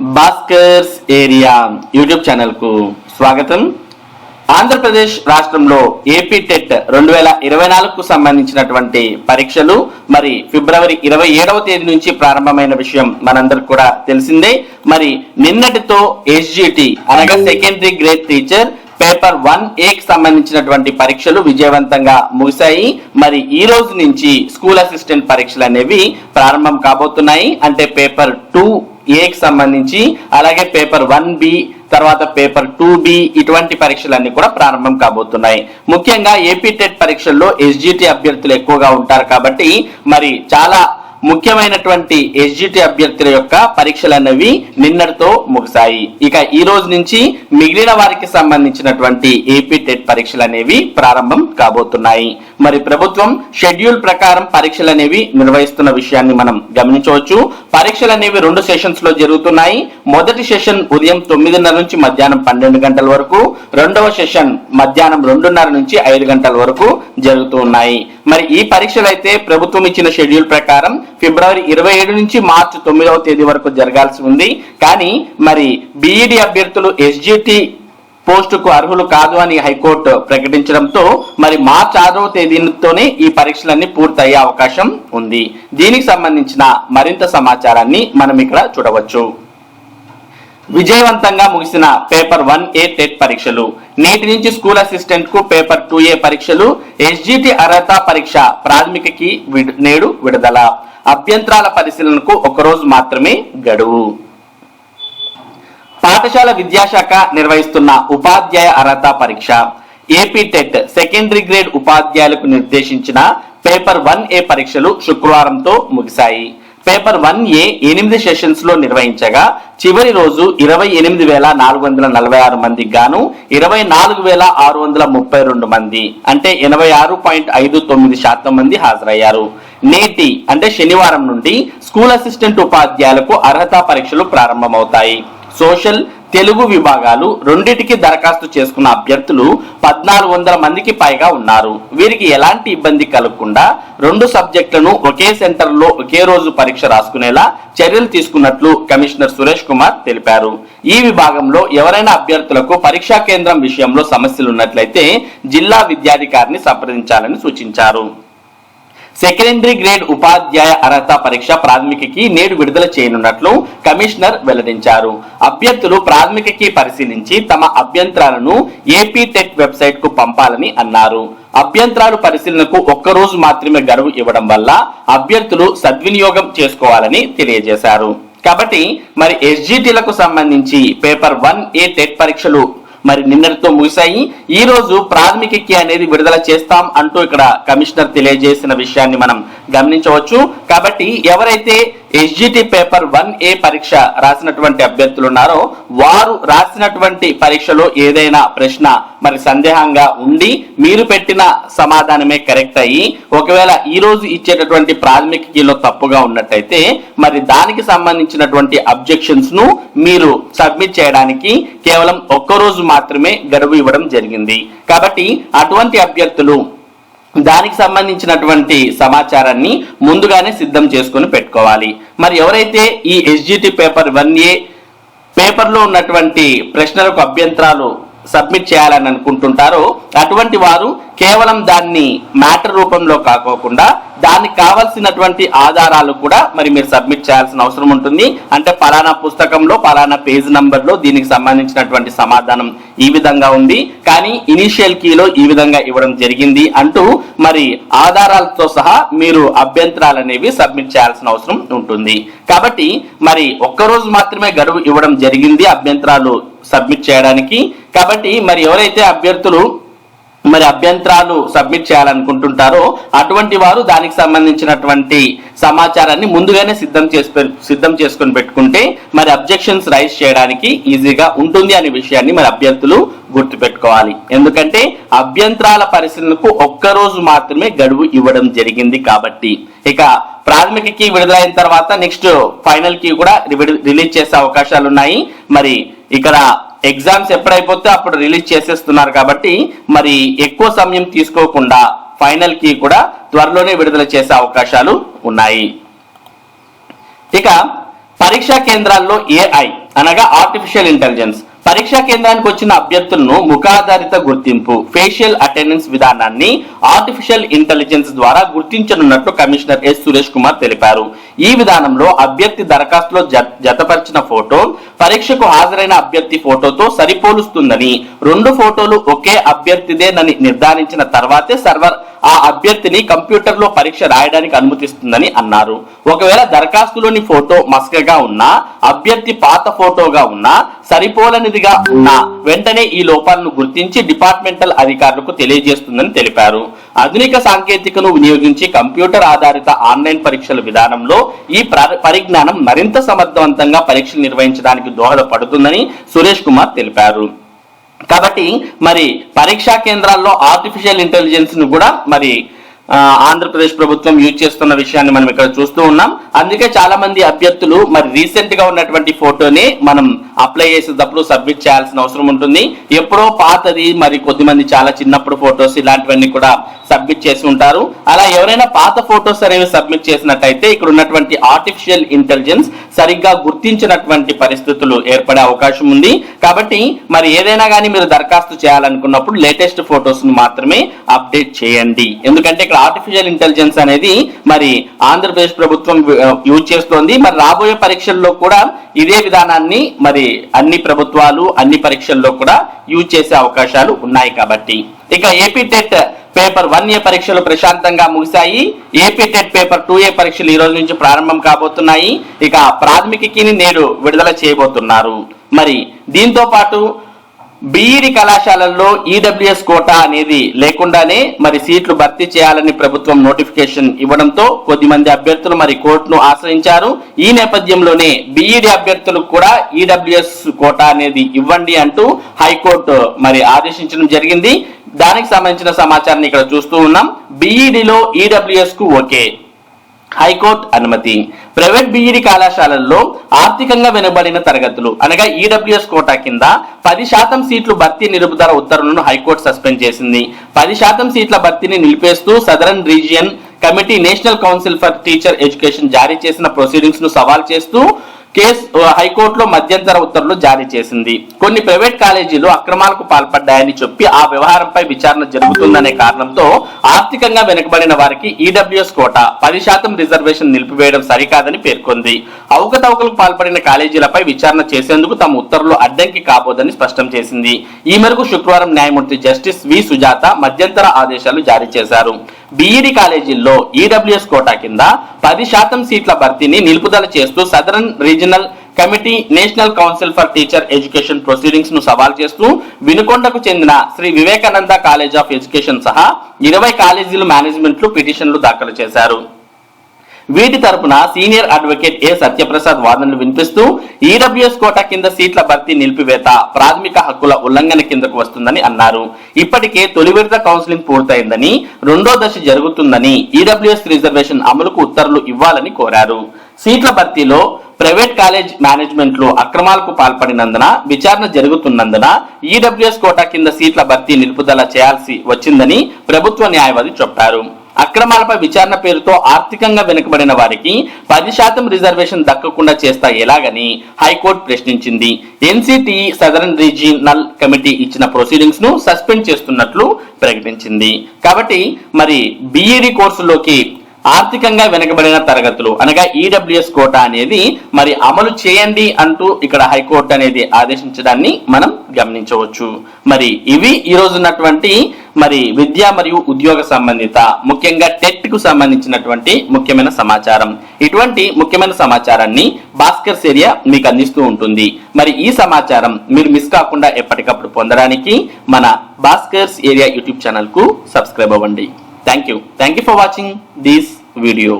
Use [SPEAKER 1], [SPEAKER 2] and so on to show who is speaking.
[SPEAKER 1] Bhaskar's area YouTube ఛానల్కు స్వాగతం. ఆంధ్రప్రదేశ్ రాష్ట్రంలో ఏపీ టెట్ రెండు వేల ఇరవై నాలుగుకు సంబంధించినటువంటి పరీక్షలు మరి ఫిబ్రవరి ఇరవై ఏడవ తేదీ నుంచి ప్రారంభమైన విషయం మనందరికి కూడా తెలిసిందే. మరి నిన్నటితో ఎస్జిటి అనగా secondary grade teacher paper one ఏకి సంబంధించినటువంటి పరీక్షలు విజయవంతంగా ముగిశాయి. మరి ఈ రోజు నుంచి స్కూల్ అసిస్టెంట్ పరీక్షలు అనేవి ప్రారంభం కాబోతున్నాయి. అంటే పేపర్ టూ ఏకి సంబంధించి అలాగే పేపర్ వన్ బి తర్వాత పేపర్ టూ బి ఇటువంటి పరీక్షలన్నీ కూడా ప్రారంభం కాబోతున్నాయి. ముఖ్యంగా ఏపీ టెట్ పరీక్షల్లో ఎస్జిటి అభ్యర్థులు ఎక్కువగా ఉంటారు కాబట్టి మరి చాలా ముఖ్యమైనటువంటి ఎస్జిటి అభ్యర్థుల యొక్క పరీక్షలు అనేవి నిన్నటితో ముగిశాయి. ఇక ఈ రోజు నుంచి మిగిలిన వారికి సంబంధించినటువంటి ఏపీ టెట్ పరీక్షలు అనేవి ప్రారంభం కాబోతున్నాయి. మరి ప్రభుత్వం షెడ్యూల్ ప్రకారం పరీక్షలు అనేవి నిర్వహిస్తున్న విషయాన్ని మనం గమనించవచ్చు. పరీక్షలు అనేవి రెండు సెషన్స్లో జరుగుతున్నాయి. మొదటి సెషన్ ఉదయం తొమ్మిదిన్నర నుంచి మధ్యాహ్నం పన్నెండు గంటల వరకు. రెండవ సెషన్ మధ్యాహ్నం రెండున్నర నుంచి ఐదు గంటల వరకు జరుగుతూ ఉన్నాయి. మరి ఈ పరీక్షలు అయితే ప్రభుత్వం ఇచ్చిన షెడ్యూల్ ప్రకారం ఫిబ్రవరి ఇరవై ఏడు నుంచి మార్చి తొమ్మిదవ తేదీ వరకు జరగాల్సి ఉంది. కానీ మరి బీఈడి అభ్యర్థులు ఎస్జిటి పోస్టుకు అర్హులు కాదు అని హైకోర్టు ప్రకటించడంతో మరి మార్చి ఆరవ తేదీతోనే ఈ పరీక్షలన్నీ పూర్తయ్యే అవకాశం ఉంది. దీనికి సంబంధించిన మరింత సమాచారాన్ని మనం ఇక్కడ చూడవచ్చు. విజయవంతంగా ముగిసిన పేపర్ వన్ ఏ టెట్ పరీక్షలు నేటి నుంచి స్కూల్ అసిస్టెంట్కు పేపర్ టూ ఏ పరీక్షలు ఎస్జిటి అర్హత పరీక్ష ప్రాథమికకి నేడు విడుదల. అభ్యంతరాల పరిశీలనకు ఒకరోజు మాత్రమే గడువు. పాఠశాల విద్యాశాఖ నిర్వహిస్తున్న ఉపాధ్యాయ అర్హత పరీక్ష. ఏపీ టెట్ సెకండరీ గ్రేడ్ ఉపాధ్యాయులకు నిర్దేశించిన పేపర్ వన్ ఏ పరీక్షలు శుక్రవారంతో ముగిశాయి. పేపర్ వన్ ఏ ఎనిమిది సెషన్స్లో నిర్వహించగా చివరి రోజు ఇరవై ఎనిమిది వేల నాలుగు వందల నలభై ఆరు మందికి గాను ఇరవై నాలుగు వేల ఆరు వందల ముప్పై రెండు మంది అంటే ఎనభై ఆరు పాయింట్ ఐదు తొమ్మిది శాతం మంది హాజరయ్యారు. నేటి అంటే శనివారం నుండి స్కూల్ అసిస్టెంట్ ఉపాధ్యాయులకు అర్హత పరీక్షలు ప్రారంభమవుతాయి. సోషల్ తెలుగు విభాగాలు రెండింటికి దరఖాస్తు చేసుకున్న అభ్యర్థులు పద్నాలుగు వందల మందికి పైగా ఉన్నారు. వీరికి ఎలాంటి ఇబ్బంది కలగకుండా రెండు సబ్జెక్టులను ఒకే సెంటర్లో ఒకే రోజు పరీక్ష రాసుకునేలా చర్యలు తీసుకున్నట్లు కమిషనర్ సురేష్ కుమార్ తెలిపారు. ఈ విభాగంలో ఎవరైనా అభ్యర్థులకు పరీక్షా కేంద్రం విషయంలో సమస్యలు ఉన్నట్లయితే జిల్లా విద్యాధికారిని సంప్రదించాలని సూచించారు. సెకండరీ గ్రేడ్ ఉపాధ్యాయ అర్హత పరీక్ష ప్రాథమికకి నేడు విడుదల చేయనున్నట్లు కమిషనర్ వెల్లడించారు. అభ్యర్థులు ప్రాథమికకి పరిశీలించి తమ అభ్యంతరాలను ఏపీ టెక్ వెబ్సైట్కు పంపాలని అన్నారు. అభ్యంతరాలు పరిశీలనకు ఒక్క రోజు మాత్రమే గడువు ఇవ్వడం వల్ల అభ్యర్థులు సద్వినియోగం చేసుకోవాలని తెలియజేశారు. కాబట్టి మరి ఎస్జిటిలకు సంబంధించి పేపర్ వన్ ఏ టెట్ పరీక్షలు మరి నిన్నటితో ముగిశాయి. ఈ రోజు ప్రాథమిక కీ అనేది విడుదల చేస్తాం అంటూ ఇక్కడ కమిషనర్ తెలియజేసిన విషయాన్ని మనం గమనించవచ్చు. కాబట్టి ఎవరైతే ఎస్జిటి పేపర్ వన్ ఏ పరీక్ష రాసినటువంటి అభ్యర్థులు ఉన్నారో వారు రాసినటువంటి పరీక్షలో ఏదైనా ప్రశ్న మరి సందేహంగా ఉండి మీరు పెట్టిన సమాధానమే కరెక్ట్ అయ్యి ఒకవేళ ఈ రోజు ఇచ్చేటటువంటి ప్రాథమిక కీలో తప్పుగా ఉన్నట్టయితే మరి దానికి సంబంధించినటువంటి అబ్జెక్షన్స్ను మీరు సబ్మిట్ చేయడానికి కేవలం ఒక్కరోజు మాత్రమే గడువు ఇవ్వడం జరిగింది. కాబట్టి అటువంటి అభ్యర్థులు దానికి సంబంధించినటువంటి సమాచారాన్ని ముందుగానే సిద్ధం చేసుకొని పెట్టుకోవాలి. మరి ఎవరైతే ఈ ఎస్జిటి పేపర్ వన్ ఏ పేపర్లో ఉన్నటువంటి ప్రశ్నలకు అభ్యంతరాలు సబ్మిట్ చేయాలని అనుకుంటుంటారో అటువంటి వారు కేవలం దాన్ని మ్యాటర్ రూపంలో కాకోకుండా దానికి కావలసినటువంటి ఆధారాలు కూడా మరి మీరు సబ్మిట్ చేయాల్సిన అవసరం ఉంటుంది. అంటే పలానా పుస్తకంలో పలానా పేజ్ నంబర్లో దీనికి సంబంధించినటువంటి సమాధానం ఈ విధంగా ఉంది. కానీ ఇనిషియల్ కీలో ఈ విధంగా ఇవ్వడం జరిగింది అంటూ మరి ఆధారాలతో సహా మీరు అభ్యంతరాలు అనేవి సబ్మిట్ చేయాల్సిన అవసరం ఉంటుంది. కాబట్టి మరి ఒక్కరోజు మాత్రమే గడువు ఇవ్వడం జరిగింది అభ్యంతరాలు సబ్మిట్ చేయడానికి. కాబట్టి మరి ఎవరైతే అభ్యర్థులు మరి అభ్యంతరాలు సబ్మిట్ చేయాలనుకుంటుంటారో అటువంటి వారు దానికి సంబంధించినటువంటి సమాచారాన్ని ముందుగానే సిద్ధం చేసి సిద్ధం చేసుకొని పెట్టుకుంటే మరి అబ్జెక్షన్స్ రైజ్ చేయడానికి ఈజీగా ఉంటుంది అనే విషయాన్ని మరి అభ్యర్థులు గుర్తుపెట్టుకోవాలి. ఎందుకంటే అభ్యంతరాల పరిశీలనకు ఒక్క రోజు మాత్రమే గడువు ఇవ్వడం జరిగింది కాబట్టి. ఇక ప్రాథమిక కీ విడుదలైన తర్వాత నెక్స్ట్ ఫైనల్ కీ కూడా రిలీజ్ చేసే అవకాశాలు ఉన్నాయి మరి ఇక్కడ ఎగ్జామ్స్ ఎప్పుడైపోతే అప్పుడు రిలీజ్ చేసేస్తున్నారు కాబట్టి మరి ఎక్కువ సమయం తీసుకోకుండా ఫైనల్కి కూడా త్వరలోనే విడుదల చేసే అవకాశాలు ఉన్నాయి. ఇక పరీక్షా కేంద్రాల్లో ఏఐ అనగా ఆర్టిఫిషియల్ ఇంటెలిజెన్స్ పరీక్షా కేంద్రానికి వచ్చిన అభ్యర్థులను ముఖాధారిత గుర్తింపు ఫేషియల్ అటెండెన్స్ విధానాన్ని ఆర్టిఫిషియల్ ఇంటెలిజెన్స్ ద్వారా గుర్తించనున్నట్లు కమిషనర్ ఎస్ సురేష్ కుమార్ తెలిపారు. ఈ విధానంలో అభ్యర్థి దరఖాస్తులో జ- జతపరిచిన ఫోటో పరీక్షకు హాజరైన అభ్యర్థి ఫోటోతో సరిపోలుస్తుందని రెండు ఫోటోలు ఒకే అభ్యర్థిదేనని నిర్ధారించిన తర్వాతే సర్వర్ ఆ అభ్యర్థిని కంప్యూటర్లో పరీక్ష రాయడానికి అనుమతిస్తుందని అన్నారు. ఒకవేళ దరఖాస్తులోని ఫోటో మస్కగా ఉన్నా అభ్యర్థి పాత ఫోటోగా ఉన్నా సరిపోలనిదిగా ఉన్నా వెంటనే ఈ లోపాలను గుర్తించి డిపార్ట్మెంటల్ అధికారులకు తెలియజేస్తుందని తెలిపారు. ఆధునిక సాంకేతికను వినియోగించి కంప్యూటర్ ఆధారిత ఆన్లైన్ పరీక్షల విధానంలో ఈ ప్ర- పరిజ్ఞానం మరింత సమర్థవంతంగా పరీక్షలు నిర్వహించడానికి దోహదపడుతుందని సురేష్ కుమార్ తెలిపారు. కాబట్టి మరి పరీక్షా కేంద్రాల్లో ఆర్టిఫిషియల్ ఇంటెలిజెన్స్ను కూడా మరి ఆంధ్రప్రదేశ్ ప్రభుత్వం యూజ్ చేస్తున్న విషయాన్ని మనం ఇక్కడ చూస్తూ ఉన్నాం. అందుకే చాలా మంది అభ్యర్థులు మరి రీసెంట్గా ఉన్నటువంటి ఫోటోని మనం అప్లై చేసేటప్పుడు సబ్మిట్ చేయాల్సిన అవసరం ఉంటుంది. ఎప్పుడో పాతది మరి కొద్దిమంది చాలా చిన్నప్పుడు ఫొటోస్ ఇలాంటివన్నీ కూడా సబ్మిట్ చేసి ఉంటారు. అలా ఎవరైనా పాత ఫొటోస్ అనేవి సబ్మిట్ చేసినట్టయితే ఇక్కడ ఉన్నటువంటి ఆర్టిఫిషియల్ ఇంటెలిజెన్స్ సరిగ్గా గుర్తించినటువంటి పరిస్థితులు ఏర్పడే అవకాశం ఉంది. కాబట్టి మరి ఏదైనా కానీ మీరు దరఖాస్తు చేయాలనుకున్నప్పుడు లేటెస్ట్ ఫొటోస్ను మాత్రమే అప్డేట్ చేయండి. ఎందుకంటే ఇక్కడ ఆర్టిఫిషియల్ ఇంటెలిజెన్స్ అనేది మరి ఆంధ్రప్రదేశ్ ప్రభుత్వం యూజ్ చేస్తోంది. మరి రాబోయే పరీక్షల్లో కూడా ఇదే విధానాన్ని మరి అన్ని ప్రభుత్వాలు అన్ని పరీక్షల్లో కూడా యూజ్ చేసే అవకాశాలు ఉన్నాయి కాబట్టి. ఇక AP TET paper one A పరీక్షలు ప్రశాంతంగా ముగిశాయి. AP TET paper two A పరీక్షలు ఈ రోజు నుంచి ప్రారంభం కాబోతున్నాయి. ఇక ప్రాథమికకి నేడు విడుదల చేయబోతున్నారు. మరి దీంతో పాటు బీఈడి కళాశాలల్లో ఈడబ్ల్యూఎస్ కోటా అనేది లేకుండానే మరి సీట్లు భర్తీ చేయాలని ప్రభుత్వం నోటిఫికేషన్ ఇవ్వడంతో కొద్దిమంది అభ్యర్థులు మరి కోర్టును ఆశ్రయించారు. ఈ నేపథ్యంలోనే బీఈడి అభ్యర్థులకు కూడా ఈడబ్ల్యూఎస్ కోటా అనేది ఇవ్వండి అంటూ హైకోర్టు మరి ఆదేశించడం జరిగింది. దానికి సంబంధించిన సమాచారాన్ని ఇక్కడ చూస్తూ ఉన్నాం. బీఈడిలో ఈడబ్ల్యూఎస్కు ఓకే. హైకోర్టు అనుమతి. ప్రైవేట్ బీఈడి కళాశాలల్లో ఆర్థికంగా వెనుబడిన తరగతులు అనగా ఈడబ్ల్యూఎస్ కోటా కింద పది శాతం సీట్లు భర్తీ నిలుపుదల ఉత్తర్వులను హైకోర్టు సస్పెండ్ చేసింది. పది శాతం సీట్ల భర్తీని నిలిపేస్తూ southern region committee national council for teacher education జారీ చేసిన ప్రొసీడింగ్స్ను సవాల్ చేస్తూ కేసు హైకోర్టులో మధ్యంతర ఉత్తర్వులు జారీ చేసింది. కొన్ని ప్రైవేట్ కాలేజీలు అక్రమాలకు పాల్పడ్డాయని చెప్పి ఆ వ్యవహారంపై విచారణ జరుగుతుందనే కారణంతో ఆర్థికంగా వెనుకబడిన వారికి ఈడబ్ల్యూఎస్ కోట పది శాతం రిజర్వేషన్ నిలిపివేయడం సరికాదని పేర్కొంది. అవకతవకలకు పాల్పడిన కాలేజీలపై విచారణ చేసేందుకు తమ ఉత్తర్వులు అడ్డంకి కాబోదని స్పష్టం చేసింది. ఈ మేరకు శుక్రవారం న్యాయమూర్తి జస్టిస్ వి సుజాత మధ్యంతర ఆదేశాలు జారీ చేశారు. బీఈడి కాలేజీల్లో ఈడబ్ల్యూఎస్ కోటా కింద పది శాతం సీట్ల భర్తీని నిలుపుదల చేస్తూ southern regional committee national council for teacher education ప్రొసీడింగ్స్ను సవాల్ చేస్తూ వినుకొండకు చెందిన Shri Vivekananda college of education సహా ఇరవై కాలేజీలు మేనేజ్మెంట్లు పిటిషన్లు దాఖలు చేశారు. వీటి తరపున సీనియర్ అడ్వకేట్ ఏ సత్యప్రసాద్ వాదనలు వినిపిస్తూ ఈడబ్ల్యూఎస్ కోటా కింద సీట్ల భర్తీ నిలిపివేత ప్రాథమిక హక్కుల ఉల్లంఘన కిందకు వస్తుందని అన్నారు. ఇప్పటికే తొలి విడత కౌన్సిలింగ్ పూర్తయిందని రెండో దశ జరుగుతుందని ఈడబ్ల్యూఎస్ రిజర్వేషన్ అమలుకు ఉత్తర్వులు ఇవ్వాలని కోరారు. సీట్ల భర్తీలో ప్రైవేట్ కాలేజ్ మేనేజ్మెంట్లు అక్రమాలకు పాల్పడినందున విచారణ జరుగుతున్నందున ఈడబ్ల్యూఎస్ కోటా కింద సీట్ల భర్తీ నిలుపుదల చేయాల్సి వచ్చిందని ప్రభుత్వ న్యాయవాది చెప్పారు. అక్రమాలపై విచారణ పేరుతో ఆర్థికంగా వెనుకబడిన వారికి పది శాతం రిజర్వేషన్ దక్కకుండా చేస్తా ఎలాగని హైకోర్టు ప్రశ్నించింది. ఎన్సిటి సదరన్ రీజినల్ కమిటీ ఇచ్చిన ప్రొసీడింగ్స్ను సస్పెండ్ చేస్తున్నట్లు ప్రకటించింది. కాబట్టి మరి బిఈడి కోర్సులోకి ఆర్థికంగా వెనుకబడిన తరగతులు అనగా ఈడబ్ల్యూఎస్ కోటా అనేది మరి అమలు చేయండి అంటూ ఇక్కడ హైకోర్టు అనేది ఆదేశించడాన్ని మనం గమనించవచ్చు. మరి ఇవి ఈ ఉన్నటువంటి మరి విద్య మరియు ఉద్యోగ సంబంధిత ముఖ్యంగా టెట్కు సంబంధించినటువంటి ముఖ్యమైన సమాచారం. ఇటువంటి ముఖ్యమైన సమాచారాన్ని భాస్కర్ ఏరియా మీకు అందిస్తూ ఉంటుంది. మరి ఈ సమాచారం మీరు మిస్ కాకుండా ఎప్పటికప్పుడు పొందడానికి మన భాస్కర్స్ ఏరియా యూట్యూబ్ ఛానల్కు సబ్స్క్రైబ్ అవ్వండి. Thank you thank you for watching this video